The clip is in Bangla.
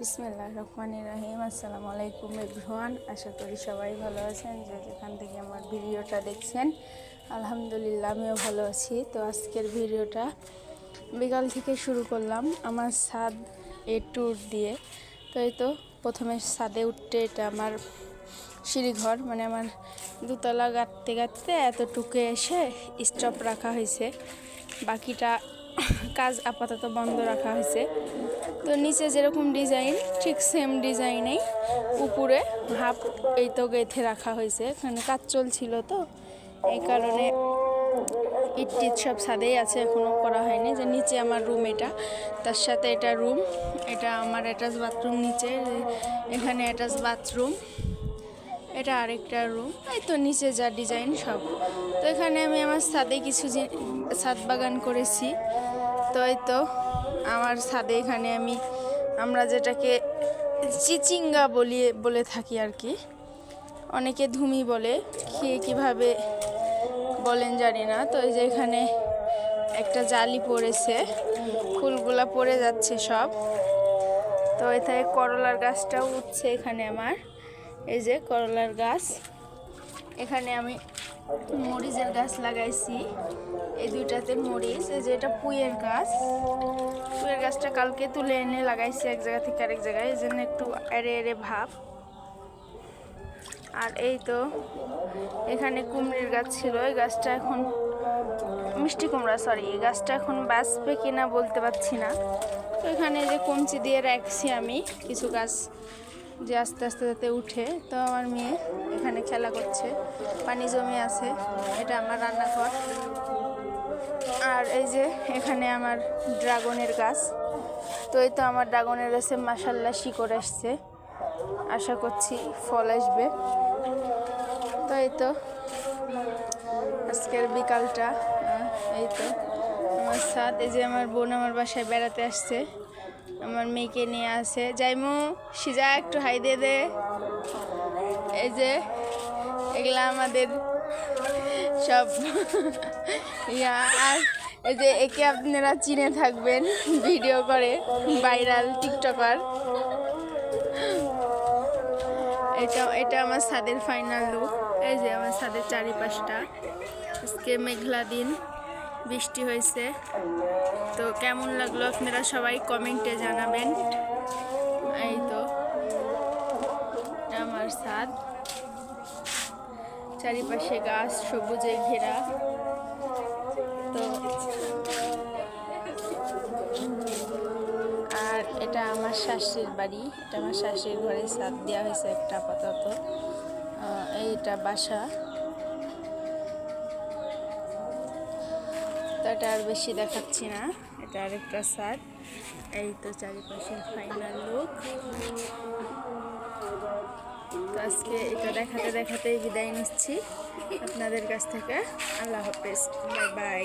বিসমিল্লাহ রহমান রাহিম। আসসালামু আলাইকুম এভরিওয়ান। আশা করি সবাই ভালো আছেন। যে যেখান থেকে আমার ভিডিওটা দেখছেন, আলহামদুলিল্লাহ আমিও ভালো আছি। তো আজকের ভিডিওটা বিকাল থেকে শুরু করলাম আমার ছাদ এ ট্যুর দিয়ে। তো এই তো প্রথমে ছাদে উঠতে এটা আমার সিঁড়িঘর মানে আমার দুতলা গাঁততে গাঁততে এতটুকু এসে স্টপ রাখা হয়েছে। বাকিটা কাজ আপাতত বন্ধ রাখা হয়েছে। তো নিচে যেরকম ডিজাইন, ঠিক সেম ডিজাইনেই উপরে হাফ এই তো গেঁথে রাখা হয়েছে। এখানে কাজ চলছিল তো, এই কারণে ইট টিট সব ছাদেই আছে এখনও করা হয়নি। যে নিচে আমার রুম এটা, তার সাথে এটা রুম, এটা আমার অ্যাটাচ বাথরুম নিচে, এখানে অ্যাটাচ বাথরুম এটা আরেকটা রুম এই তো নিচে যা ডিজাইন সব। তো এখানে আমি আমার ছাদে কিছু ছাদ বাগান করেছি। তো এই তো আমার ছাদে এখানে আমি, আমরা যেটাকে চিচিঙ্গা বলি, বলে থাকি আর কি। অনেকে ধুমি বলে খেয়ে কীভাবে বলেন জানি না। তো এই যে এখানে একটা জালি পড়েছে, ফুলগুলা পড়ে যাচ্ছে সব। তো এতে করলার গাছটাও উঠছে এখানে আমার। এই যে করলার গাছ। এখানে আমি মরিচের গাছ লাগাইছি। এই দুইটাতে মরিচ, এই যে এটা পুঁয়ের গাছ। পুঁয়ের গাছটা কালকে তুলে এনে লাগাইছি এক জায়গা থেকে আরেক জায়গায়, এই জন্য একটু এড়ে এড়ে ভাব। আর এই তো এখানে কুমড়ির গাছ ছিল, এই গাছটা এখন মিষ্টি কুমড়া সরি এই গাছটা এখন বাঁচবে কিনা বলতে পারছি না। তো এখানে যে কমচি দিয়ে রাখছি আমি কিছু গাছ। যে আস্তে আস্তে যাতে উঠে, তো আমার মেয়ে এখানে খেলা করছে। পানি জমে আছে, এটা আমার রান্নাঘর। আর এই যে এখানে আমার ড্রাগনের গাছ। তো এই তো আমার ড্রাগনের গাছে মাসাল্লা শিকড় আসছে। আশা করছি ফল আসবে। তো এই তো আজকের বিকালটা এই তো আমার সাথ, এই যে আমার বোন আমার বাসায় বেড়াতে আসছে। আমার মেয়েকে নিয়ে আসে। যাইমু, সিজা, একটু হাই দিয়ে দে। এই যে, এগুলা আমাদের সব। ইয়া, আর এই যে, একে আপনারা চিনে থাকবেন, ভিডিও করে, ভাইরাল টিকটকার। এটা এটা আমার ছাদের ফাইনাল লুক এই যে, আমার ছাদের চারিপাশটা। আজকে মেঘলা দিন। বৃষ্টি হয়েছে। তো কেমন লাগল আপনারা সবাই কমেন্টে জানাবেন। এই তো, আমার সাদ চারিপাশে গাছ, সবুজে ঘেরা। তো, আর এটা আমার শাশুড়ির বাড়ি। এটা আমার শাশুড়ির ঘরে ছাদ দেওয়া হয়েছে একটা আপাতত। এইটা বাসা। এটা আর বেশি দেখাচ্ছি না। এটা আরেকটা সার এই তো চারিপাশের ফাইনাল লুক তো আজকে এটা দেখাতে দেখাতেই বিদায় নিচ্ছি। আপনাদের কাছ থেকে আল্লাহ হাফেজ। Bye bye.